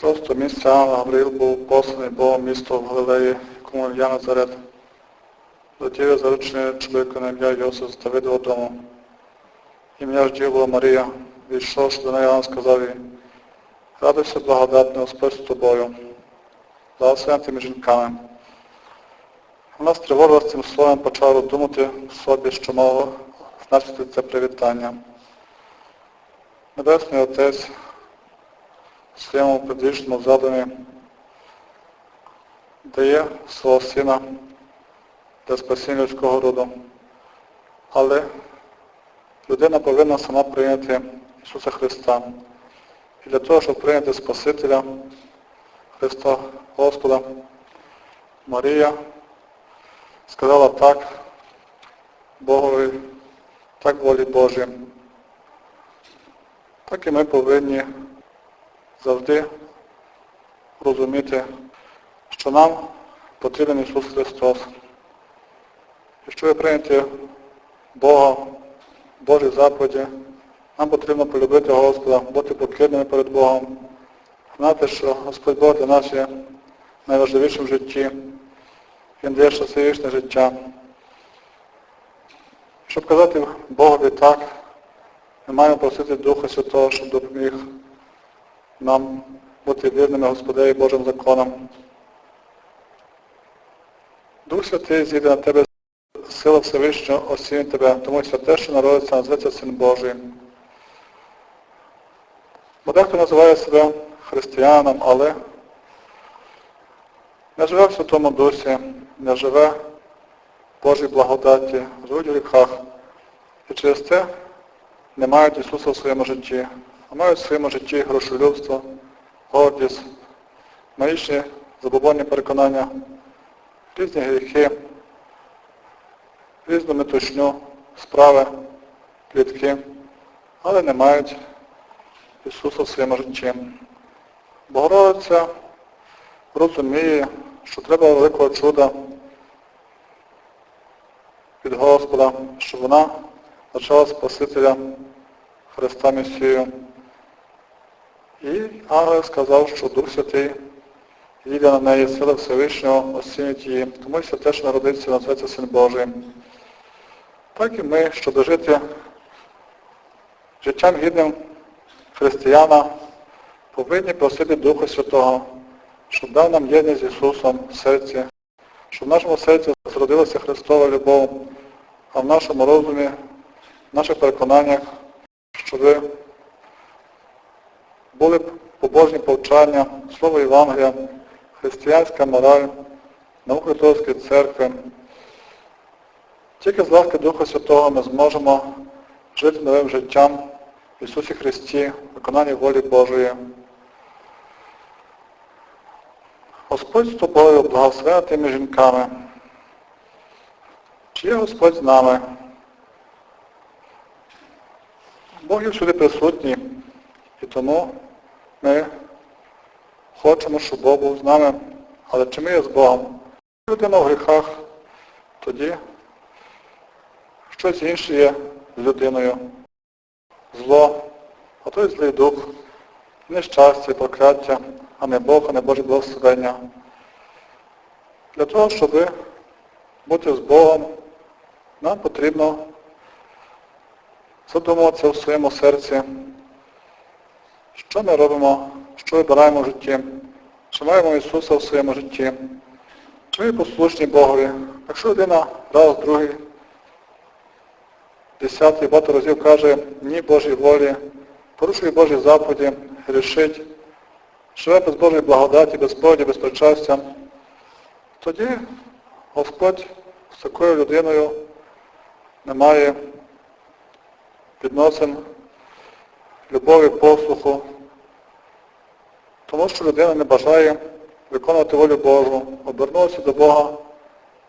Шосте місце Гавриїл був посланий Богом місто в Галилеї, якому ім'я Назарет. До тієї заручної чоловіка на ім'я Йосиф з Давидового дому. Ім'я ж дів була Марія, війшовши до неї, Іван сказав їй, радуйся благодатний Господь з тобою, благословена тими жінками. Вона стривожилась цим словом, почала думати собі, що могло значити це привітання. Небесний Отець в своєму предвічному задумі дає свого сина для спасіння людського роду. Але людина повинна сама прийняти Ісуса Христа. І для того, щоб прийняти Спасителя Христа Господа, Марія сказала так Богові, так волі Божій. Так і ми повинні завжди розуміти, що нам потрібен Ісус Христос. І що ви прийняти Бога, Божі заповіді, нам потрібно полюбити Господа, бути покірними перед Богом, знати, що Господь Бог для нас є найважливішим в житті. Він дає щасливішне життя. Щоб казати Богові так, ми маємо просити Духа Святого, щоб допоміг нам бути вірними Господеві Божим законом. Дух Святий зійде на тебе сила Всевишнього осінь тебе, тому що те, що народиться, назветься Син Божий. Бо дехто називає себе християном, але не живе в Святому Дусі, не живе в Божій благодаті, живуть в гріхах. І через це не мають Ісуса в своєму житті, а мають в своєму житті грошолюбство, гордість, маїчні забобонні переконання, різні гріхи, різну метушню, справи, плітки, але не мають Ісуса в своєму житті. Богородиця розуміє, що треба великого чуда від Господа, щоб вона почала Спасителя Христа Месію. І ангел сказав, що Дух Святий їде на неї, сила Всевишнього осінить її, тому що те, що народиться, називається Син Божий. Так і ми, щоб жити життям гідним християна, повинні просити Духа Святого, щоб дав нам єдність з Ісусом в серці, щоб в нашому серці зродилася Христова любов, а в нашому розумі, в наших переконаннях, щоб були побожні повчання, Слово Євангелія, християнська мораль, наука Католицької церкви. Тільки з ласки Духа Святого ми зможемо жити новим життям в Ісусі Христі, виконанні волі Божої. Господь з тобою благословена тими жінками. Чи є Господь з нами? Бог є всюди присутній, і тому ми хочемо, щоб Бог був з нами, але чи ми є з Богом? Людина в гріхах, тоді щось інше є з людиною. Зло, а то й злий дух, нещастя, прокляття, а не Бог, а не Боже благословення. Для того, щоб бути з Богом, нам потрібно задумуватися в своєму серці, що ми робимо, що вибираємо в житті, чи маємо Ісуса в своєму житті, чи ми послушні Богові. Якщо людина раз, другий, десятий, багато разів каже ні Божій волі, порушує Божі заповіді, грішить, живе без Божої благодаті, без сповіді, без причастя, тоді Господь з такою людиною не має відносин, любові, послуху, тому що людина не бажає виконувати волю Божу, обернувся до Бога,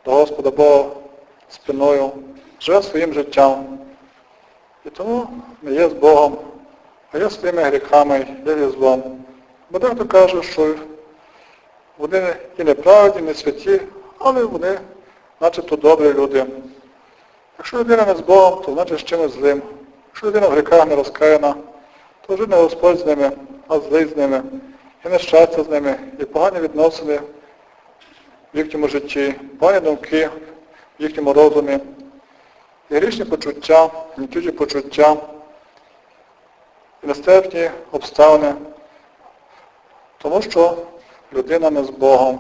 до Господа Бога спиною, живе своїм життям. І тому не є з Богом, а є своїми гріхами, є злом. Бо дехто каже, що вони і неправедні, не святі, але вони начебто добрі люди. Якщо людина не з Богом, то значить з чимось злим. Якщо людина в гріхах не розкаяна, вже не Господь з ними, а злий з ними. і нещастя з ними, і погані відносини в їхньому житті, погані думки в їхньому розумі, і грішні почуття, нічужі почуття, і нестерпні обставини, тому що людина не з Богом.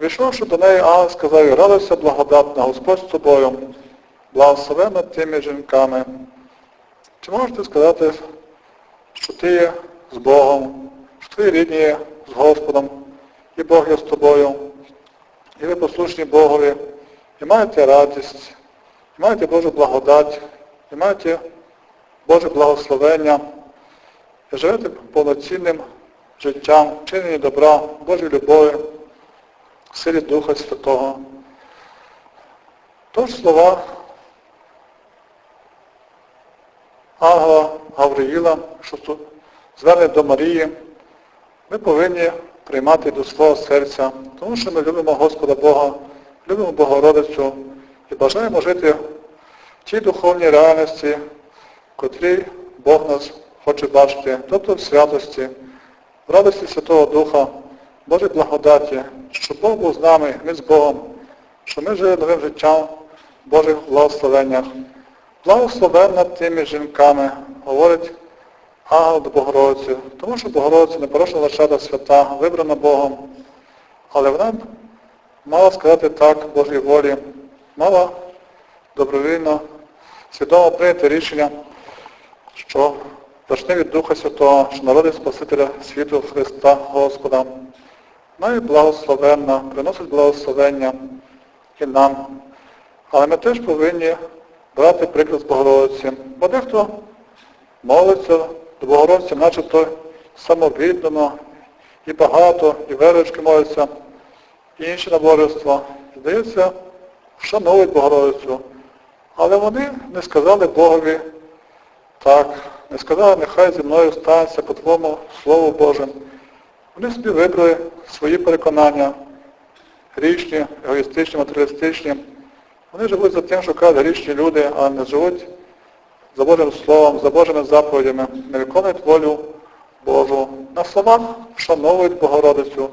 Війшовши до неї, ангел сказав, радуйся благодатна, Господь з тобою, благословена тими жінками. Чи можете сказати, що ти є з Богом, що твої рідні є з Господом, і Бог є з тобою, і ви послушні Богові, і маєте радість, і маєте Божу благодать, і маєте Боже благословення, і живете повноцінним життям, вчинені добра, Божій любові, силі Духа Святого. Тож слова ангела Гавриїла, що зверне до Марії, ми повинні приймати до свого серця, тому що ми любимо Господа Бога, любимо Богородицю і бажаємо жити в тій духовній реальності, в котрій Бог нас хоче бачити, тобто в святості, в радості Святого Духа, Божій благодаті, щоб Бог був з нами, ми з Богом, що ми жили новим життям в Божих благословеннях. Благословенна тими жінками, говорить ангел до Богородиці, тому що Богородиця непорочна лишата свята, вибрана Богом, але вона мала сказати так Божій волі, мала добровільно, свідомо прийняти рішення, що почне від Духа Святого, що народить Спасителя світу Христа Господа. Вона є благословенна, приносить благословення і нам. Але ми теж повинні брати приклад з Богородиці. Бо дехто молиться до Богородиці, начебто самовіддано, і багато, і верочки моляться, і інші набожества. Здається, шанують Богородицю. Але вони не сказали Богові так, не сказали, нехай зі мною станеться по Твоєму Слову Божим. Вони собі вибрали свої переконання, грішні, егоїстичні, матеріалістичні. Вони живуть за тим, що кажуть грішні люди, а не живуть за Божим Словом, за Божими заповідями, не виконують волю Божу. На словах вшановують Богородицю,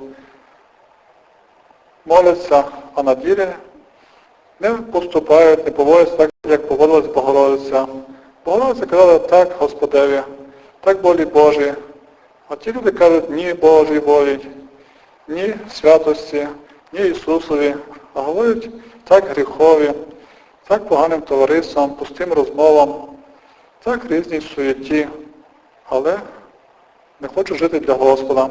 моляться, а на ділі не поступають, не поводяться так, як поводилась Богородиця. Богородиця казала так Господеві, так волі Божій. А ті люди кажуть ні Божій волі, ні святості, ні Ісусові, а говорять так гріхові, так поганим товариством, пустим розмовам, так різній суєті, але не хочу жити для Господа.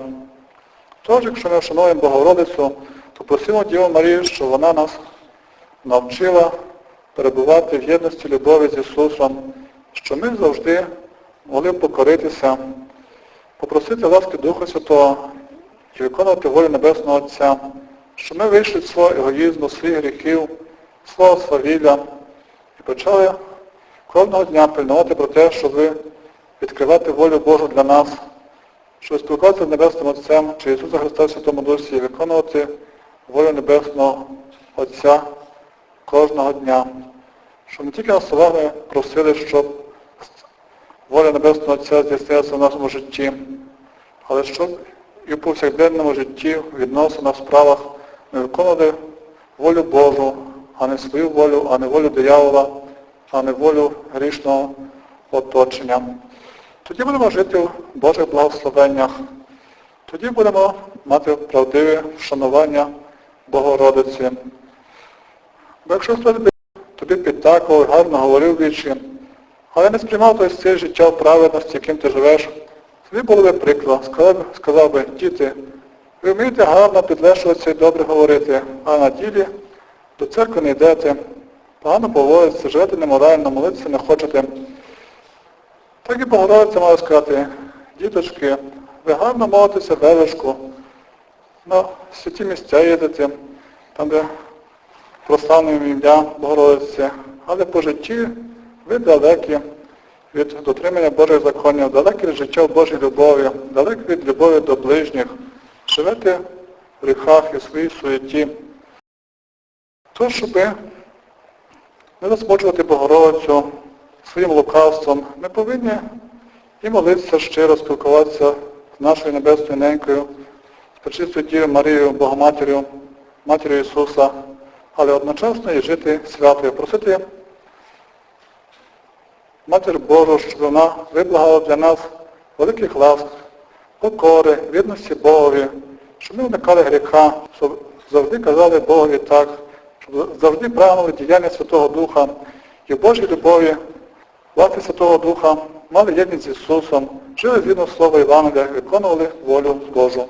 Тож, якщо ми вшануємо Богородицю, то просимо Діву Марію, щоб вона нас навчила перебувати в єдності любові з Ісусом, що ми завжди могли покоритися, попросити ласки Духа Святого і виконувати волю Небесного Отця, щоб ми вийшли з свого егоїзму, своїх гріхів, свого свавілля і почали кожного дня пильнувати про те, щоб відкривати волю Божу для нас, щоб спілкуватися з Небесним Отцем чи Ісуса Христа в Святому Дусі і виконувати волю Небесного Отця кожного дня. Щоб не тільки на словах ми просили, щоб воля Небесного Отця здійснилася в нашому житті, але щоб і в повсякденному житті, в відносинах, справах ми виконували волю Божу, а не свою волю, а не волю диявола, а не волю грішного оточення. Тоді будемо жити в Божих благословеннях. Тоді будемо мати правдиве вшанування Богородиці. Бо якщо хтось тобі підтакував, гарно говорив вічі, але не сприймав той стиль життя в праведності, яким ти живеш, тобі було би сказав, сказав би, діти, ви вмієте гарно підлешуватися і добре говорити, а на ділі до церкви не йдете, погано поводитеся, живете неморально, молитися не хочете. Так і Богородиця має сказати, діточки, ви гарно молитеся величку, на святі місця їдете, там, де прославлюємо ім'я Богородиці, але по житті ви далекі від дотримання Божих законів, далекі від життя в Божій любові, далекі від любові до ближніх, живете в гріхах і своїй суєті. То, щоб не засмучувати Богородицю своїм лукавством, ми повинні і молитися щиро, спілкуватися з нашою Небесною Ненькою, з Пречистою Дією Марією, Богоматір'ю, Матір'ю Ісуса, але одночасно і жити святою, просити Матір Божу, щоб вона виблагала для нас великих ласк, покори, відності Богові, щоб ми уникали гріха, щоб завжди казали Богові так, щоб завжди прагнули діяння Святого Духа і в Божій любові, власти Святого Духа, мали єдність з Ісусом, жили згідно Слова Євангелія, виконували волю Божу.